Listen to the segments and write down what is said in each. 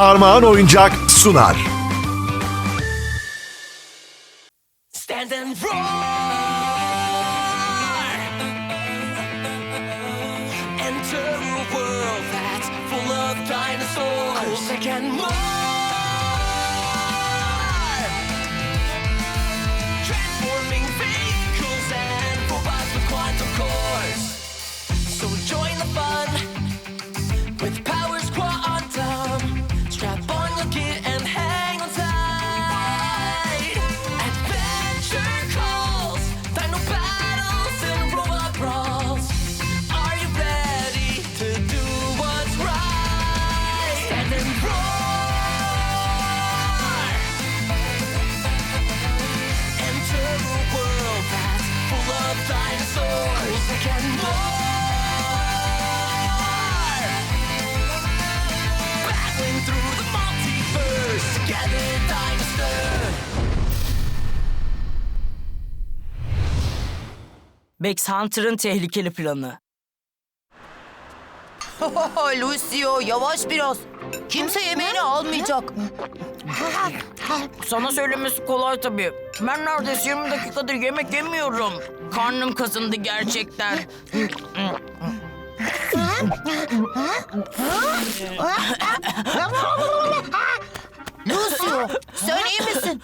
Armağan Oyuncak sunar. Max Hunter'ın tehlikeli planı. Lucio yavaş biraz. Kimse yemeğini almayacak. Sana söylemesi kolay tabii. Ben neredeyse 20 dakikadır yemek yemiyorum. Karnım kazındı gerçekten. Lucio sen iyi misin?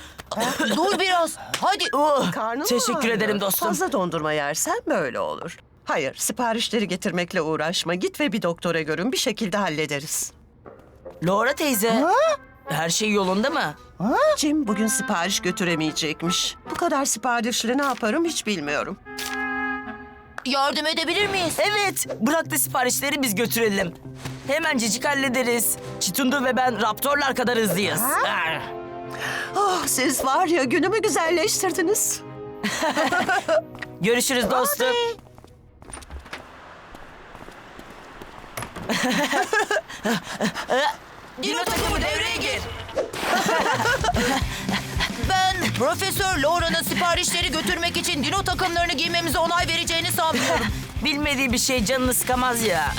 Dur biraz. Hadi. Karnın mı Teşekkür ağrıyor? ederim dostum. Fazla dondurma yersen böyle olur. Hayır, siparişleri getirmekle uğraşma. Git ve bir doktora görün, bir şekilde hallederiz. Laura teyze. Her şey yolunda mı? Jim bugün sipariş götüremeyecekmiş. Bu kadar siparişle ne yaparım hiç bilmiyorum. Yardım edebilir miyiz? Evet. Bırak da siparişleri biz götürelim. Hemencecik hallederiz. Çitundu ve ben raptorlar kadar hızlıyız. Ah. Siz var ya günümü güzelleştirdiniz. Görüşürüz dostum. Dino takımı devreye gir. ben Profesör Laura'nın siparişleri götürmek için dino takımlarını giymemize onay vereceğini sanmıyorum. Bilmediği bir şey canını sıkamaz ya.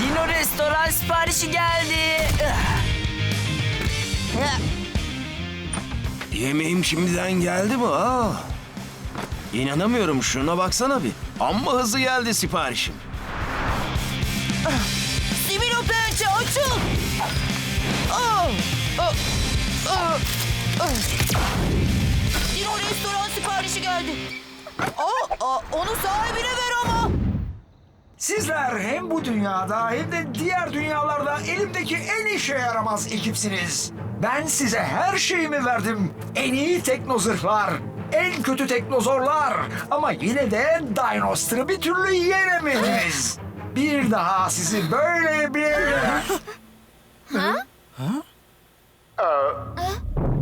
Dino restoran siparişi geldi. Yemeğim şimdiden geldi mi? Aa. İnanamıyorum şuna baksana bir. Amma hızlı geldi siparişim. Simino pençe açıl. Ah! Ah! Ah! Ah! Restoran siparişi geldi. Aa, aa, onu sahibine ver ama. Sizler hem bu dünyada hem de diğer dünyalarda elimdeki en işe yaramaz ekipsiniz. Ben size her şeyimi verdim. En iyi tekno zırhlar, en kötü teknozorlar. Ama yine de Dinoster'ı bir türlü yenemediniz. Bir daha sizi böyle bir... Ee,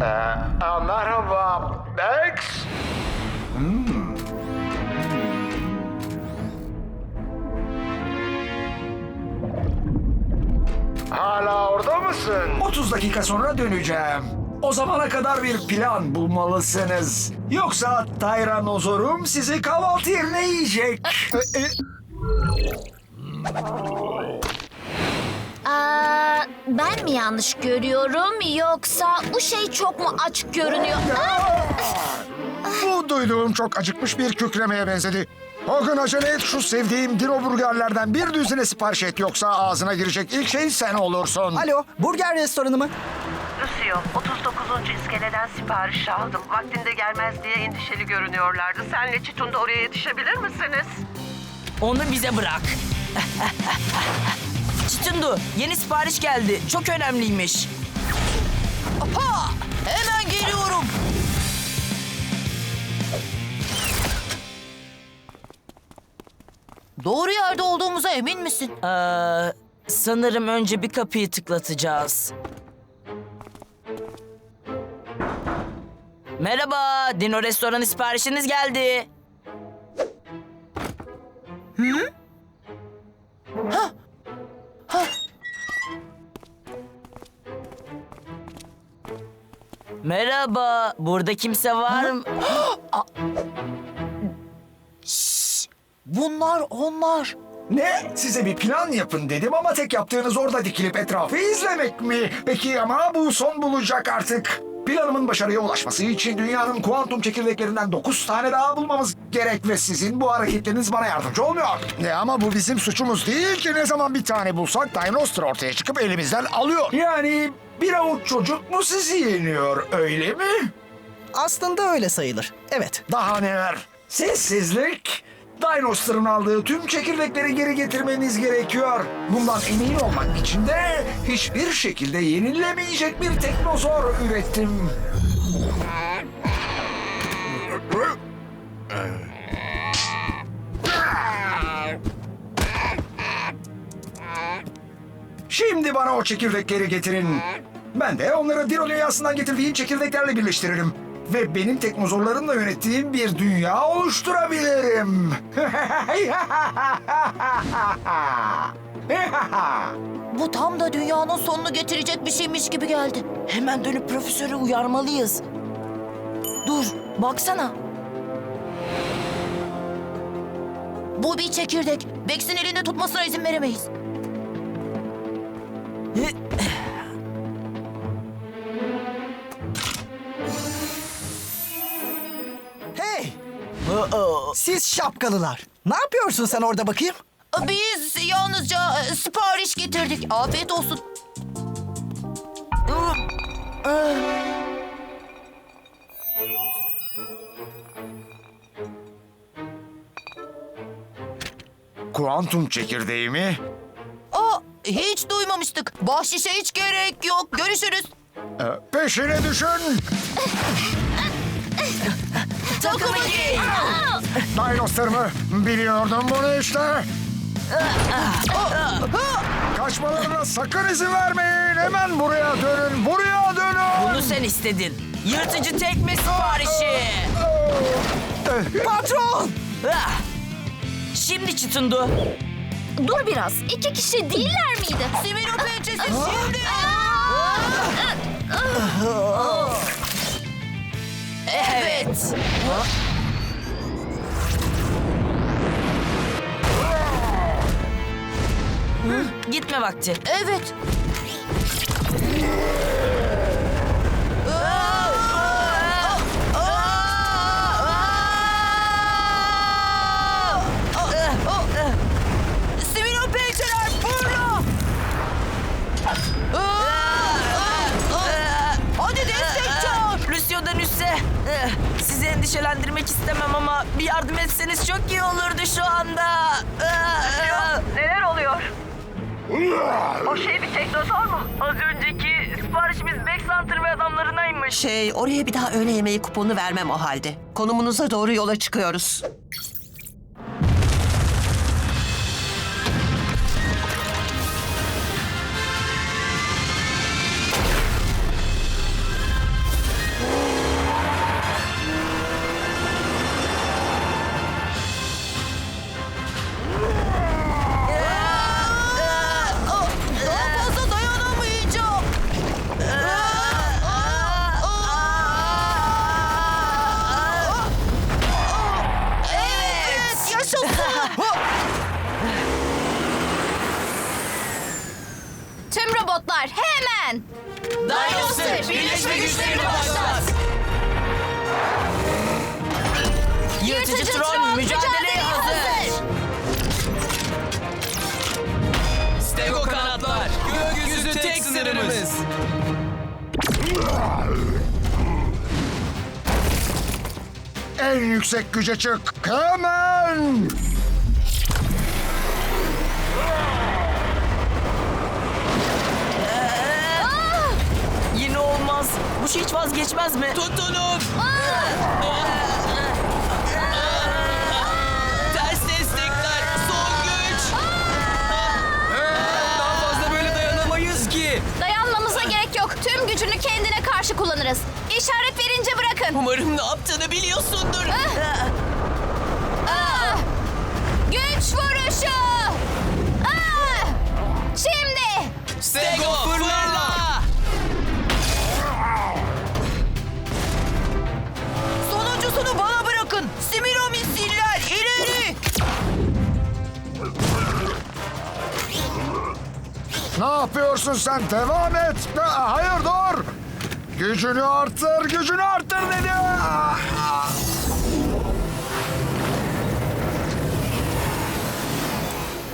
e, merhaba, 30 dakika sonra döneceğim. O zamana kadar bir plan bulmalısınız. Yoksa Tyranozorum sizi kahvaltı yerine yiyecek. E, e, Aa, ben mi yanlış görüyorum yoksa bu şey çok mu açık görünüyor? Bu duyduğum çok acıkmış bir kükremeye benzedi. Hogan acele et şu sevdiğim dino burgerlerden bir düzine sipariş et yoksa ağzına girecek ilk şey sen olursun. Alo, burger restoranı mı? Lucio, 39. iskeleden sipariş aldım. Vaktinde gelmez diye endişeli görünüyorlardı. Senle Çitun'da oraya yetişebilir misiniz? Onu bize bırak. Çitundu yeni sipariş geldi. Çok önemliymiş. Ha! Hemen geliyorum. Doğru yerde olduğumuza emin misin? Ee, sanırım önce bir kapıyı tıklatacağız. Merhaba, Dino restoranı siparişiniz geldi. Merhaba, burada kimse var mı? Bunlar onlar. Ne? Size bir plan yapın dedim ama tek yaptığınız orada dikilip etrafı izlemek mi? Peki ama bu son bulacak artık. Planımın başarıya ulaşması için dünyanın kuantum çekirdeklerinden 9 tane daha bulmamız gerek ve sizin bu hareketleriniz bana yardımcı olmuyor. Ne ama bu bizim suçumuz değil ki ne zaman bir tane bulsak Dinoster ortaya çıkıp elimizden alıyor. Yani bir avuç çocuk mu sizi yeniyor öyle mi? Aslında öyle sayılır. Evet. Daha neler? Sessizlik. Dinosaur'un aldığı tüm çekirdekleri geri getirmeniz gerekiyor. Bundan emin olmak için de hiçbir şekilde yenilemeyecek bir teknozor ürettim. Şimdi bana o çekirdekleri getirin. Ben de onları Dino dünyasından getirdiğin çekirdeklerle birleştiririm. Ve benim teknozorlarımla yönettiğim bir dünya oluşturabilirim. Bu tam da dünyanın sonunu getirecek bir şeymiş gibi geldi. Hemen dönüp profesörü uyarmalıyız. Dur, baksana. Bu bir çekirdek. Bex'in elinde tutmasına izin veremeyiz. Hey! Siz şapkalılar. Ne yapıyorsun sen orada bakayım? Biz yalnızca e, sipariş getirdik. Afiyet olsun. Kuantum çekirdeği mi? Aa, hiç duymamıştık. Bahşişe hiç gerek yok. Görüşürüz. Ee, peşine düşün. Takımı giy. Dinoster mı? Biliyordum bunu işte. Kaçmalarına sakın izin vermeyin. Hemen buraya dönün. Buraya dönün. Bunu sen istedin. Yırtıcı tekme siparişi. Patron! Ah! Şimdi Çitundu. Dur biraz. İki kişi değiller miydi? Simino pençesi şimdi. Evet. Hı, Gitme vakti. Evet. Endişelendirmek istemem ama bir yardım etseniz çok iyi olurdu şu anda. Neler oluyor? O şey bir teknozor mu? Az önceki siparişimiz Backcenter ve adamlarınaymış. Şey, oraya bir daha öğle yemeği kuponu vermem o halde. Konumunuza doğru yola çıkıyoruz. Hemen! Dinosaur birleşme güçlerini başlat. Yırtıcı Tron mücadeleye hazır. Stego kanatlar. Gökyüzü tek sınırımız. En yüksek güce çık. Hemen. Şey hiç vazgeçmez mi? Tutunun. Ters destekler. Son güç. Daha fazla böyle dayanamayız ki. Dayanmamıza gerek yok. Tüm gücünü kendine karşı kullanırız. İşaret verince bırakın. Umarım ne yaptığını biliyorsundur. Ah! Yapıyorsun sen? Devam et. Ha, Hayır dur. Gücünü arttır, gücünü arttır dedi. Ah, ah.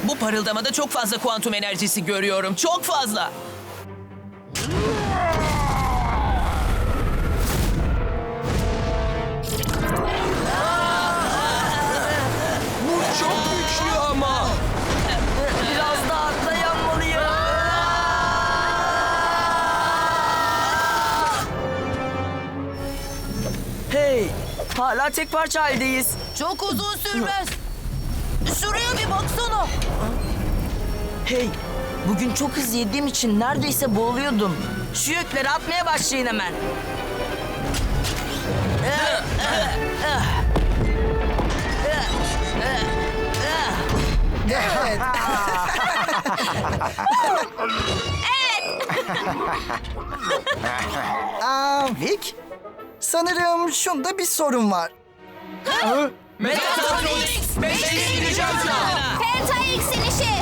Bu parıldamada çok fazla kuantum enerjisi görüyorum. Çok fazla. Hey, hala tek parça haldeyiz. Çok uzun sürmez. Şuraya bir baksana. Hey, bugün çok hızlı yediğim için neredeyse boğuluyordum. Şu yükleri atmaya başlayın hemen. Aa, Vic. Sanırım şunda bir sorun var. Metatronix. Beşli gireceğim sana. Penta yükselişi.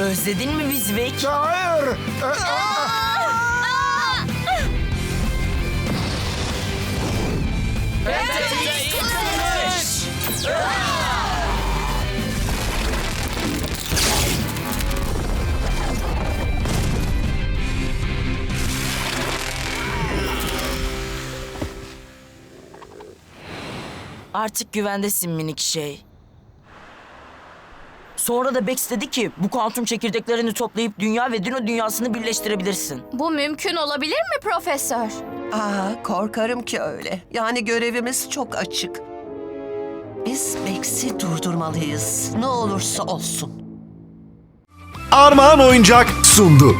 Özledin mi biz Vic? Hayır. Ee, ah. Artık güvendesin minik şey. Sonra da Bex dedi ki bu kuantum çekirdeklerini toplayıp dünya ve Dino dünyasını birleştirebilirsin. Bu mümkün olabilir mi profesör? Aa, korkarım ki öyle. Yani görevimiz çok açık. Biz Bex'i durdurmalıyız. Ne olursa olsun. Armağan Oyuncak sundu.